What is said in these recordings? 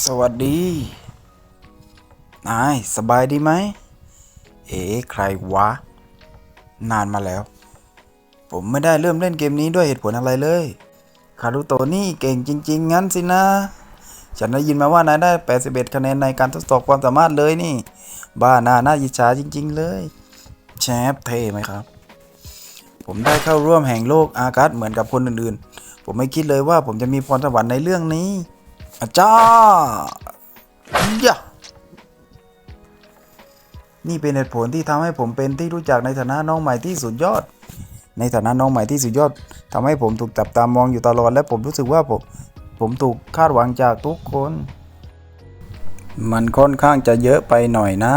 สวัสดี นาย สบายดีไหม เอ๋ใครวะ นานมาแล้ว ผมไม่ได้เริ่มเล่นเกมนี้ด้วยเหตุผลอะไรเลย คารุโตะนี่เก่งจริง ๆ งั้นสินะ ฉันได้ยินมาว่านายได้ 81 คะแนนในการทดสอบความสามารถเลยนี่ บ้าหน้าน่ายิจฉาจริง ๆ เลย แชฟเท่ไหมครับ ผมได้เข้าร่วมแห่งโลกอากาศเหมือนกับคนอื่นๆ ผมไม่คิดเลยว่าผมจะมีพรสวรรค์ในเรื่องนี้ อาจายะนี่เป็นเหตุผลที่ทำให้ผมเป็นที่รู้จักในฐานะน้องใหม่ที่สุดยอด ในฐานะน้องใหม่ที่สุดยอดทำให้ผมถูกจับตามองอยู่ตลอด และผมรู้สึกว่าผมผมถูกคาดหวังจากทุกคน มันค่อนข้างจะเยอะไปหน่อยนะ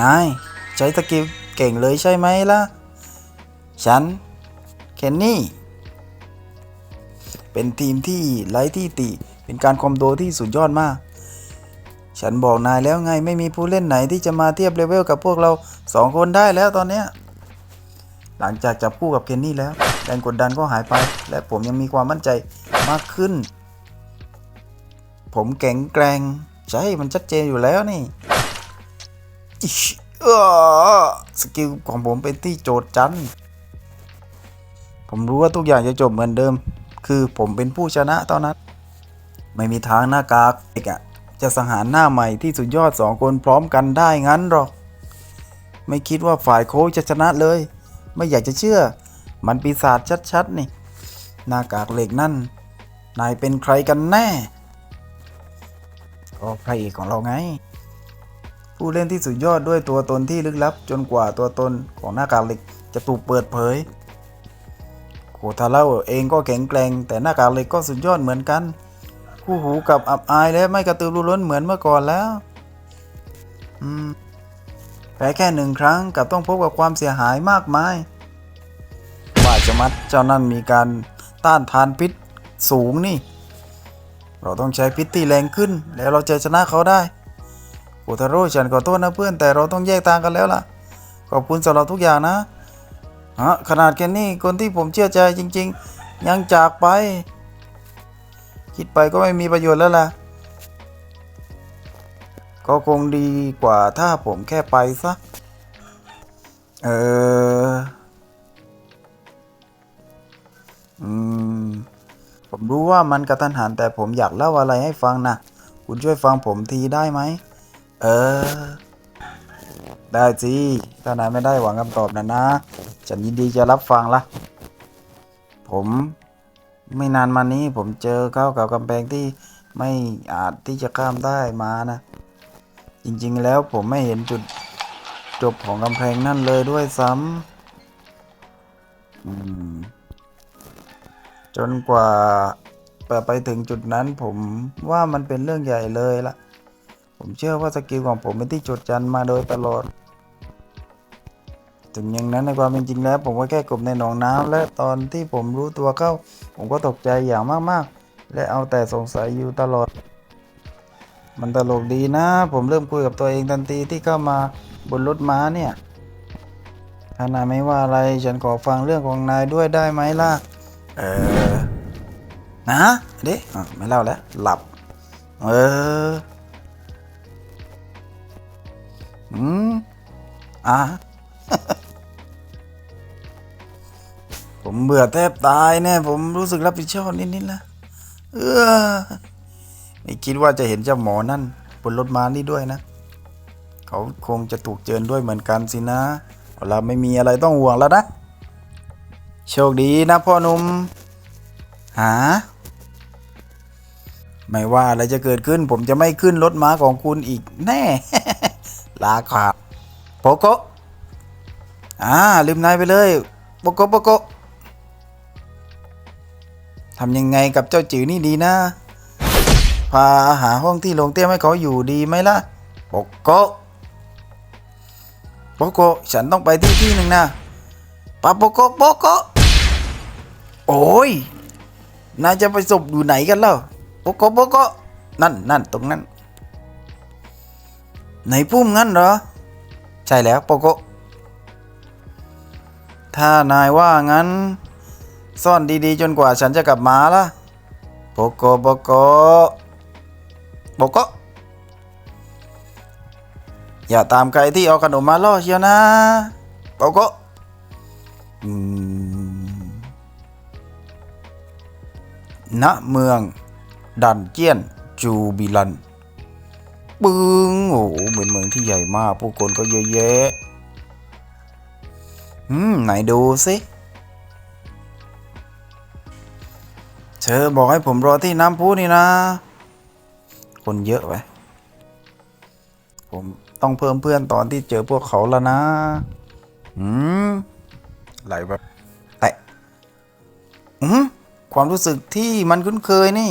นายใช้สกิลเก่งเลยใช่ไหมล่ะ ฉัน เคนนี่ เป็นทีมที่ไร้ที่ติ เป็นการคอมโดที่สุดยอดมาก ฉันบอกนายแล้วไงไม่มีผู้เล่นไหนที่จะมาเทียบเลเวลกับพวกเราสองคนได้แล้วตอนเนี้ยหลังจากจับคู่กับเคนนี่แล้วแรงกดดันก็หายไป และผมยังมีความมั่นใจมากขึ้น ผมแข็งแกร่งใช่มันชัดเจนอยู่แล้วนี่อสกิลของผมเป็นที่โจทย์จัน ผมรู้ว่าทุกอย่างจะจบเหมือนเดิม คือผมเป็นผู้ชนะเท่านั้น ไม่มีทางหน้ากากเอกอะจะสังหารหน้าใหม่ที่สุดยอดสองคนพร้อมกันได้งั้นหรอก ไม่คิดว่าฝ่ายโค้ชจะชนะเลย ไม่อยากจะเชื่อ มันปีศาจชัดๆนี่ หน้ากากเหล็กนั่น นายเป็นใครกันแน่ก็พระเอกของเราไง ผู้เล่นที่สุดยอดด้วยตัวตนที่ลึกลับ จนกว่าตัวตนของหน้ากากเหล็กจะถูกเปิดเผย โคทาเล่าเองก็แข็งแกร่งแต่หน้ากากเหล็กก็สุดยอดเหมือนกัน คู่หูกับอับอายและไม่กระตือรือร้นเหมือนเมื่อก่อนแล้วอืมแพ้แค่หนึ่งครั้งกับต้องพบกับความเสียหายมากมายว่าจะมัดเจ้านั่นมีการต้านทานพิษสูงนี่ เราต้องใช้พิษที่แรงขึ้น แล้วเราจะชนะเขาได้โอทาโร่ฉันขอโทษนะเพื่อนแต่เราต้องแยกทางกันแล้วล่ะ ขอบคุณสำหรับทุกอย่างนะ ฮะขนาดแคนนี่คนที่ผมเชื่อใจจริง ๆ ยังจากไป คิดไปก็ไม่มีประโยชน์แล้วล่ะ ก็คงดีกว่าถ้าผมแค่ไปซะ เอออืม ผมรู้ว่ามันกระทันหันแต่ผมอยากเล่าอะไรให้ฟังนะ คุณช่วยฟังผมทีได้ไหม เออ ได้สิถ้านายไม่ได้หวังคำตอบนะนะ ฉันยินดีจะรับฟังละผมไม่นานมานี้ผมเจอเข้ากับกำแพงที่ไม่อาจที่จะข้ามได้มานะ จริงๆแล้วผมไม่เห็นจุดจบของกำแพงนั่นเลยด้วยซ้ำจนกว่าไปถึงจุดนั้นผมว่ามันเป็นเรื่องใหญ่เลยล่ะ ผมเชื่อว่าสกิลของผมเป็นที่จดจันมาโดยตลอด ถึงอย่างนั้นในความเป็นจริงแล้ว ผมก็แค่กบในหนองน้ำและตอนที่ผมรู้ตัวเข้า ผมก็ตกใจอย่างมากๆ และเอาแต่สงสัยอยู่ตลอด มันตลกดีนะ ผมเริ่มคุยกับตัวเองทันทีที่เข้ามาบนรถม้าเนี่ยถ้านายไม่ว่าอะไรฉันขอฟังเรื่องของนายด้วยได้ไหมล่ะ เออ นะเด็อะไม่เล่าแล้ว หลับ เออ อืมอะ ผมเบื่อแทบตายแน่ผมรู้สึกรับผิดชอบนิดๆแล้วเออไม่คิดว่าจะเห็นเจ้าหมอนั่น บนรถม้านี่ด้วยนะ เขาคงจะถูกเจิญด้วยเหมือนกันสินะเราไม่มีอะไรต้องห่วงแล้วนะ โชคดีนะพ่อหนุ่มหา ไม่ว่าอะไรจะเกิดขึ้น ผมจะไม่ขึ้นรถม้าของคุณอีกแน่ ลาขาดโปโกอ่าลืมนายไปเลยโปโกโปโก ทำยังไงกับเจ้าจิ๋วนี่ดีนะ พาหาห้องที่ลงเตี้ยมให้เขาอยู่ดีไหมล่ะโปโกะโปโกฉันต้องไปที่ที่หนึ่งนะปาโปโกะโปโกโอ้ยนายจะไปศพอยู่ไหนกันเล่าโปโกะโปโกนั่นนั่นตรงนั้นไหนพุ่มงั้นเหรอ ใช่แล้วโปโกถ้านายว่างั้น ซ่อนดีๆ จนกว่าฉันจะกลับมาล่ะโปโกโปโกโปโกอย่าตามใครที่เอาขนมมาล่อเชียวนะโปโกณเมือง ดันเจียน จูบิลันปึ้งโอ้โหเป็นเมืองที่ใหญ่มาก ผู้คนก็เยอะแยะ อืม ไหนดูสิ เธอบอกให้ผมรอที่น้ำพุนี่นะ คนเยอะไปผมต้องเพิ่มเพื่อนตอนที่เจอพวกเขาแล้วนะอืมอะไรแบบแต่อืมความรู้สึกที่มันคุ้นเคยนี่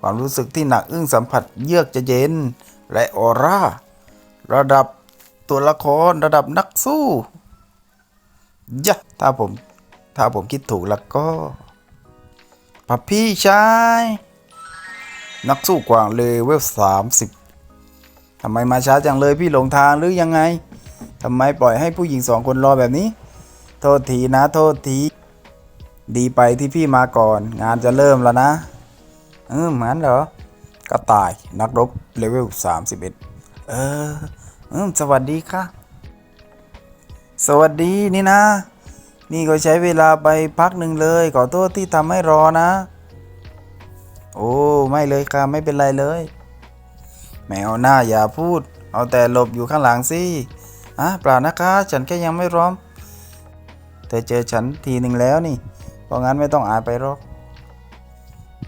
ความรู้สึกที่หนักอึ้งสัมผัสเยือกจะเย็น และออร่า ระดับตัวละครระดับนักสู้ยะถ้าผม ถ้าผมคิดถูกแล้วก็ ปะพี่ชาย นักสู้กว่างเลเวลสามสิบทำไมมาช้าจังเลยพี่หลงทางหรือยังไงทำไมปล่อยให้ผู้หญิงสองคนรอแบบนี้ โทษทีนะ โทษที ดีไปที่พี่มาก่อน งานจะเริ่มแล้วนะ เออเหมือนเหรอ ก็ตายนักรบเลเวล31เออเออ สวัสดีค่ะ สวัสดีนี่นะ นี่ก็ใช้เวลาไปพักหนึ่งเลย ขอโทษที่ทำให้รอนะ โอ้ไม่เลยค่ะไม่เป็นไรเลยแมวหน้าอย่าพูด เอาแต่หลบอยู่ข้างหลังสิอะเปล่านะคะ ฉันแค่ยังไม่ร้อม เธอเจอฉันทีหนึ่งแล้วนี่ เพราะงั้นไม่ต้องอายไปหรอก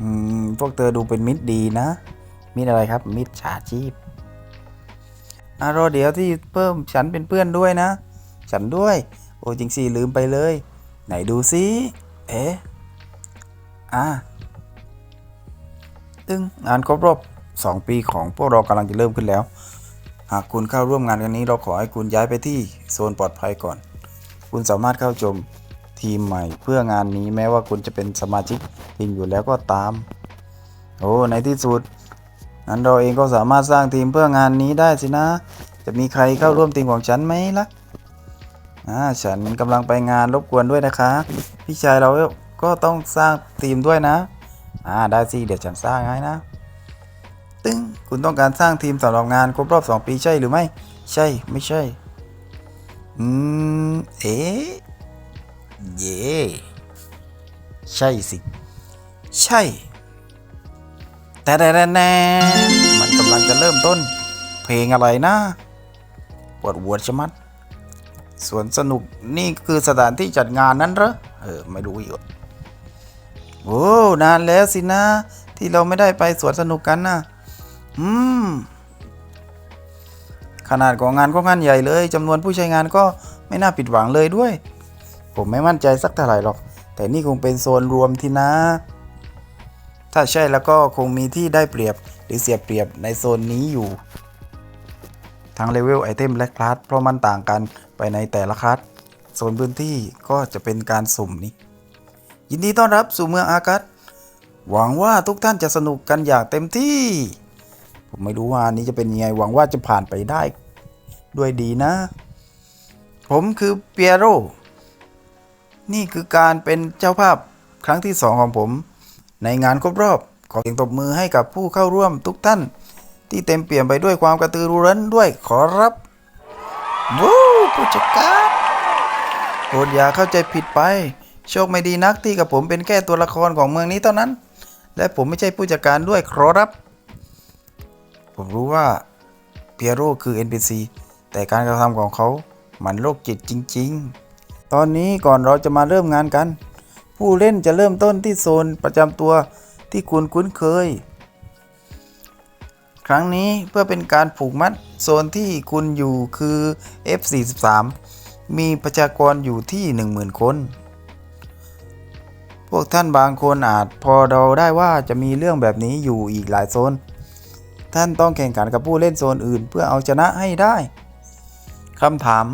อืมพวกเธอดูเป็นมิตรดีนะ มิตรอะไรครับ มิตรฉาชีพอะรอเดี๋ยวที่เพิ่มฉันเป็นเพื่อนด้วยนะ ฉันด้วย โอ้จริงสิลืมไปเลย ไหนดูสิเอ๊ะอะตึงงานครบรอบ2 ปีของพวกเรากำลังจะเริ่มขึ้นแล้ว หากคุณเข้าร่วมงานกันนี้เราขอให้คุณย้ายไปที่โซนปลอดภัยก่อน คุณสามารถเข้าชมทีมใหม่เพื่องานนี้แม้ว่าคุณจะเป็นสมาชิกทีมอยู่แล้วก็ตาม โอ้ในที่สุด นั้นเราเองก็สามารถสร้างทีมเพื่องานนี้ได้สินะ จะมีใครเข้าร่วมทีมของฉันไหมล่ะ อ่าฉันกำลังไปงานรบกวนด้วยนะคะ พี่ชายเราก็ต้องสร้างทีมด้วยนะ อ่าได้สิเดี๋ยวฉันสร้างให้นะ ตึ้งคุณต้องการสร้างทีมสำหรับงานครบรอบ 2 ปีใช่หรือไม่ ใช่ไม่ใช่ อืม เอ๊ะเย่ใช่สิ ใช่ แต่แต่แต่แต่มันกำลังจะเริ่มต้น เพลงอะไรนะ ปวดหัวชะมัด สวนสนุกนี่คือสถานที่จัดงานนั้นเหรอ เออ ไม่รู้อีกโอ้นานแล้วสินะ ที่เราไม่ได้ไปสวนสนุกกันนะอืม ขนาดของงานก็งานใหญ่เลยจำนวนผู้ใช้งานก็ไม่น่าผิดหวังเลยด้วย ผมไม่มั่นใจสักเท่าไหร่หรอก แต่นี่คงเป็นโซนรวมที่นะ ถ้าใช่แล้วก็คงมีที่ได้เปรียบหรือเสียเปรียบในโซนนี้อยู่ ทั้งเลเวลไอเทมและคลาสเพราะมันต่างกันไปในแต่ละคลาสโซนพื้นที่ก็จะเป็นการสุ่มนี่ยินดีต้อนรับสู่เมืองอากัสหวังว่าทุกท่านจะสนุกกันอย่างเต็มที่ ผมไม่รู้ว่านนี้จะเป็นยังไงหวังว่าจะผ่านไปได้ ด้วยดีนะ ผมคือเปียโรนี่คือการเป็นเจ้าภาพครั้งที่สองของผม ในงานครบรอบขอเสียงตบมือให้กับผู้เข้าร่วมทุกท่าน ที่เต็มเปี่ยมไปด้วยความกระตือรือร้นด้วยขอรับวู้ผู้จัดการโปรดอย่าเข้าใจผิดไป โชคไม่ดีนักที่กับผมเป็นแค่ตัวละครของเมืองนี้เท่านั้น และผมไม่ใช่ผู้จัดการด้วยขอรับ ผมรู้ว่าเปียโรคือ NPC แต่การกระทำของเขามันโรคจิตจริง ๆ ตอนนี้ก่อนเราจะมาเริ่มงานกัน ผู้เล่นจะเริ่มต้นที่โซนประจำตัวที่คุณคุ้นเคย ครั้งนี้เพื่อเป็นการผูกมัดโซนที่คุณอยู่คือ F43 มีประชากรอยู่ที่ 10,000 คน พวกท่านบางคนอาจพอเดาได้ว่าจะมีเรื่องแบบนี้อยู่อีกหลายโซน ท่านต้องแข่งขันกับผู้เล่นโซนอื่นเพื่อเอาชนะให้ได้คำถาม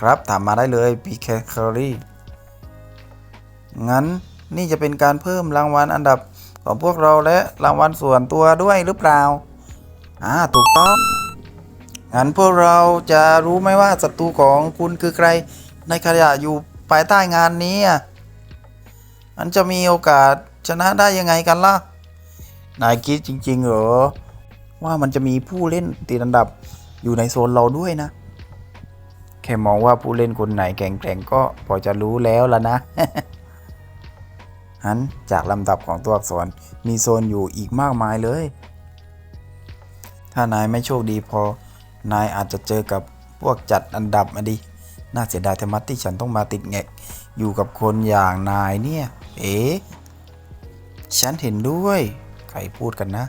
ครับถามมาได้เลย PK c u r r y งั้นนี่จะเป็นการเพิ่มรางวัลอันดับของพวกเราและรางวัลส่วนตัวด้วยหรือเปล่า อ่าถูกต้องงั้นพวกเราจะรู้ไหมว่าศัตรูของคุณคือใคร ในขณะอยู่ภายใต้งานนี้อะมันจะมีโอกาสชนะได้ยังไงกันล่ะ นายคิดจริง ๆ เหรอ ว่ามันจะมีผู้เล่นติดอันดับอยู่ในโซนเราด้วยนะ แค่มองว่าผู้เล่นคนไหนแข็งๆก็พอจะรู้แล้วล่ะนะหันจากลำดับของตัวอักษรมีโซนอยู่อีกมากมายเลย ถ้านายไม่โชคดีพอ นายอาจจะเจอกับพวกจัดอันดับมาดิ น่าเสียดายธรรมัดที่ฉันต้องมาติดแงก อยู่กับคนอย่างนายเนี่ย เอ๊ะฉันเห็นด้วย ใครพูดกันนะ